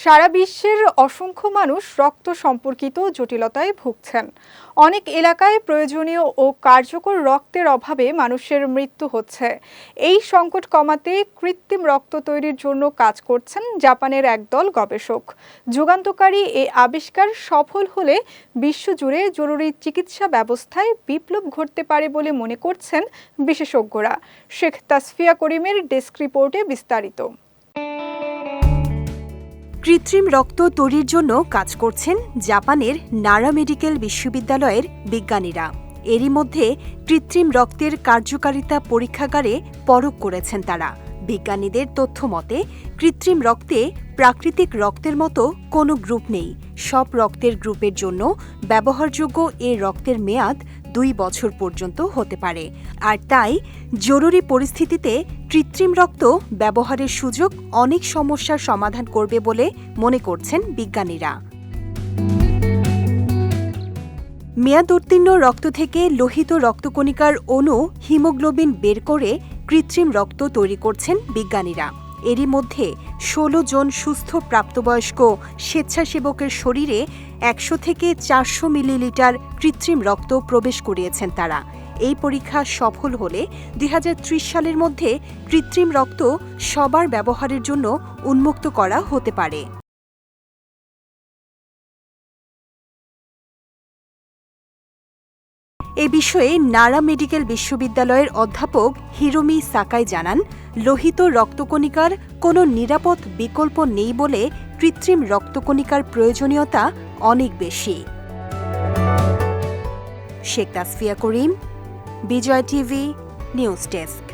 সারা বিশ্বের অসংখ্য মানুষ রক্ত সম্পর্কিত জটিলতায় ভুগছেন। অনেক এলাকায় প্রয়োজনীয় ও কার্যকর রক্তের অভাবে মানুষের মৃত্যু হচ্ছে। এই সংকট কমাতে কৃত্রিম রক্ত তৈরির জন্য কাজ করছেন জাপানের একদল গবেষক। যুগান্তকারী এই আবিষ্কার সফল হলে বিশ্বজুড়ে জরুরি চিকিৎসা ব্যবস্থায় বিপ্লব ঘটতে পারে বলে মনে করছেন বিশেষজ্ঞরা। শেখ তাসফিয়া করিমের ডেস্ক রিপোর্টে বিস্তারিত। কৃত্রিম রক্ত তৈরির জন্য কাজ করছেন জাপানের নারা মেডিকেল বিশ্ববিদ্যালয়ের বিজ্ঞানীরা। এরই মধ্যে কৃত্রিম রক্তের কার্যকারিতা পরীক্ষাগারে পরখ করেছেন তারা। বিজ্ঞানীদের তথ্য মতে, কৃত্রিম রক্তে প্রাকৃতিক রক্তের মতো কোনো গ্রুপ নেই। সব রক্তের গ্রুপের জন্য ব্যবহারযোগ্য এ রক্তের মেয়াদ দুই বছর পর্যন্ত হতে পারে। আর তাই জরুরি পরিস্থিতিতে কৃত্রিম রক্ত ব্যবহারের সুযোগ অনেক সমস্যার সমাধান করবে বলে মনে করছেন বিজ্ঞানীরা। মেয়াদ উত্তীর্ণ রক্ত থেকে লোহিত রক্তকণিকার অণু হিমোগ্লোবিন বের করে কৃত্রিম রক্ত তৈরি করছেন বিজ্ঞানীরা। এরই মধ্যে ষোলো জন সুস্থ প্রাপ্তবয়স্ক স্বেচ্ছাসেবকের শরীরে একশো থেকে চারশো মিলিলিটার কৃত্রিম রক্ত প্রবেশ করিয়েছেন তারা। এই পরীক্ষা সফল হলে দুই হাজার ত্রিশ সালের মধ্যে কৃত্রিম রক্ত সবার ব্যবহারের জন্য উন্মুক্ত করা হতে পারে। এ বিষয়ে নারা মেডিকেল বিশ্ববিদ্যালয়ের অধ্যাপক হিরোমি সাকাই জানান, লোহিত রক্তকণিকার কোনো নিরাপদ বিকল্প নেই বলে কৃত্রিম রক্তকণিকার প্রয়োজনীয়তা অনেক বেশি। Sheikh Tasfia Karim, Bijoy TV, news desk.